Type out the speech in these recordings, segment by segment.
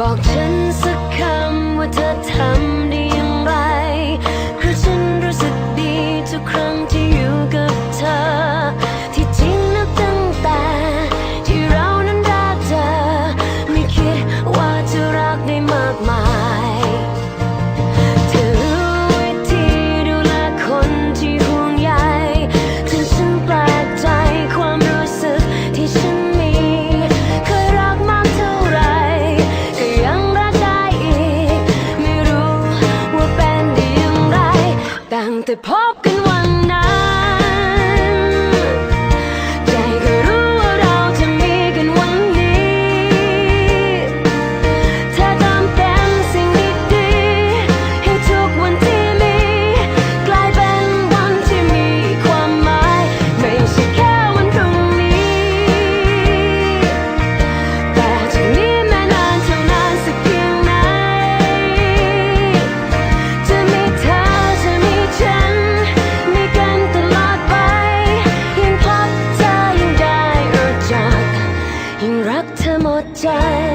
บอกฉันสักคำว่าเธอทำได้อย่างไร เพราะฉันรู้สึกดีทุกครั้งที่อยู่กับเธอ ที่จริงนัตั้งแต่ที่เรานั้นได้เจอ ไม่คิดว่าจะรักได้มากมา the pond. time.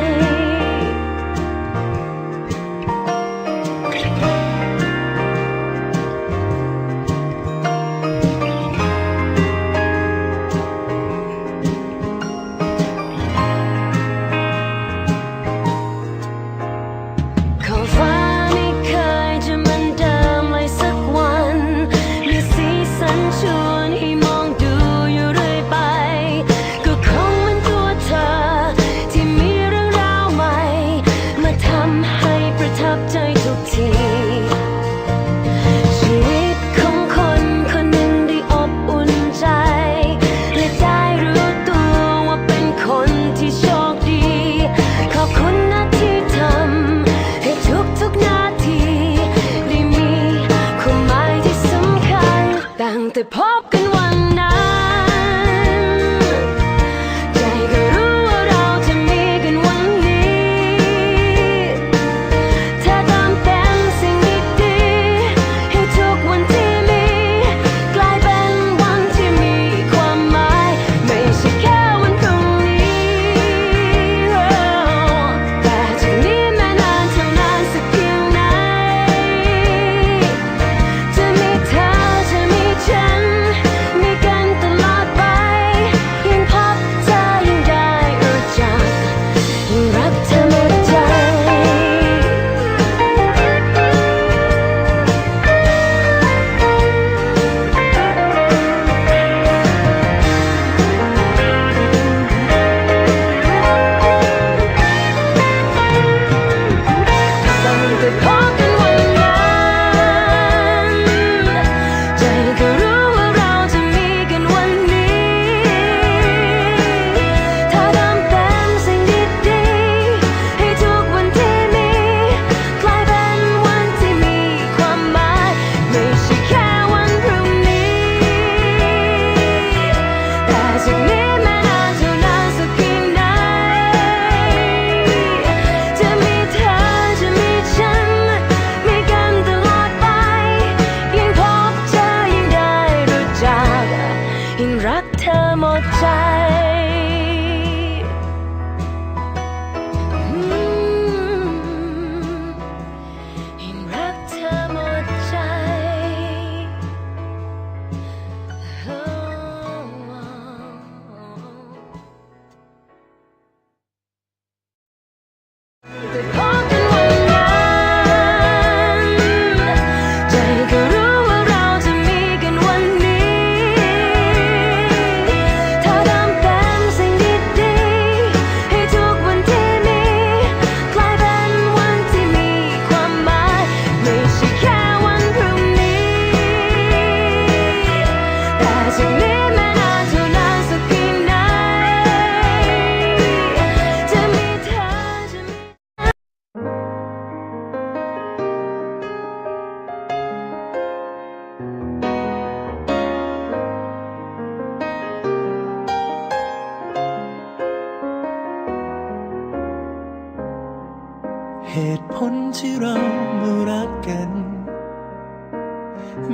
เหตุผลที่เรามารักกัน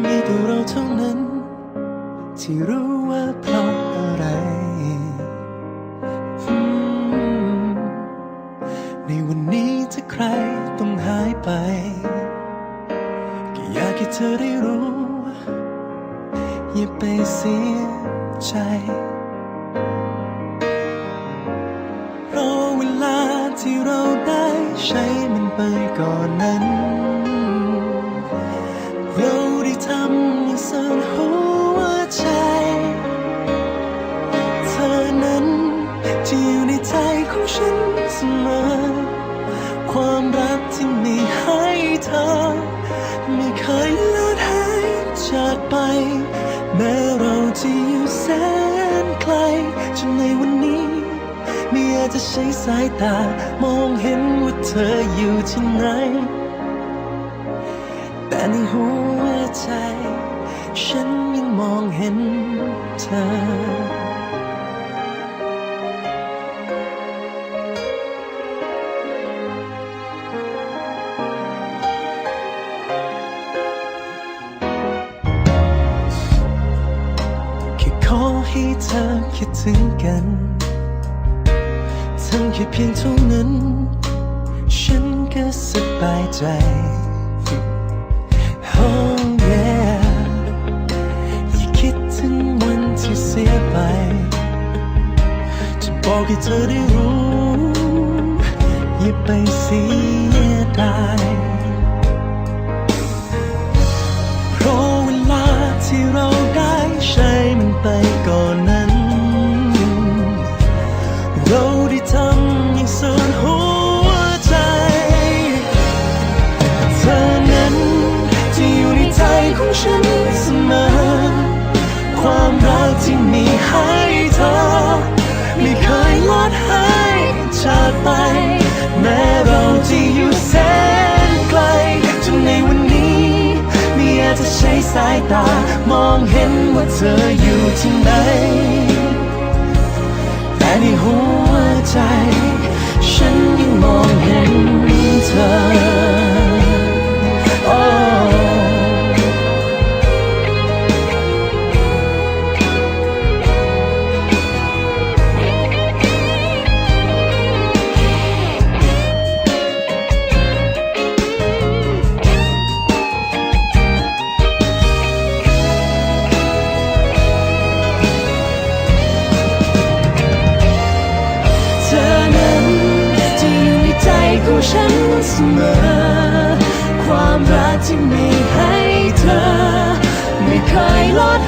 มีตัวเราเท่านั้น ที่รู้ว่าเพราะอะไร ในวันนี้ถ้าใครต้องหายไป ก็อยากให้เธอได้รู้ อย่าไปเสียใจ ใช้มันไปก่อนนั้น เราได้ทำอย่างสุดหัวใจ เธอนั้นที่อยู่ในใจของฉันเสมอ ความรักที่มีให้เธอ ไม่เคยลดหายจากไป แม้เราจะอยู่แสนไกลจนในวันนี้ ไม่อาจจะใช้สายตามองเห็น ธออยู่ที่ไหน แต่ในหัวใจ ฉันยังมองเห็นเธอขอให้เธอคิดถึงกัน ทั้งแค่เพียงเท่านั้น ฉันก็สบายใจ Oh yeah อย่าคิดถึงวันที่เสียไป จะบอกให้เธอได้รู้อย่าไปเสียดายเพราะเวลาที่เราได้ใช้มันไปก่อน ให้เธอ ไม่เคยลดหายจากไป แม้เราจะอยู่แสนไกล จนในวันนี้ไม่อาจจะใช้สายตา มองเห็นว่าเธออยู่ที่ไหน แต่ในหัวใจ ฉันยังมองเห็นเธอ ฉันเสมอ ความรักที่มีให้เธอ ไม่เคยลด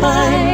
Bye.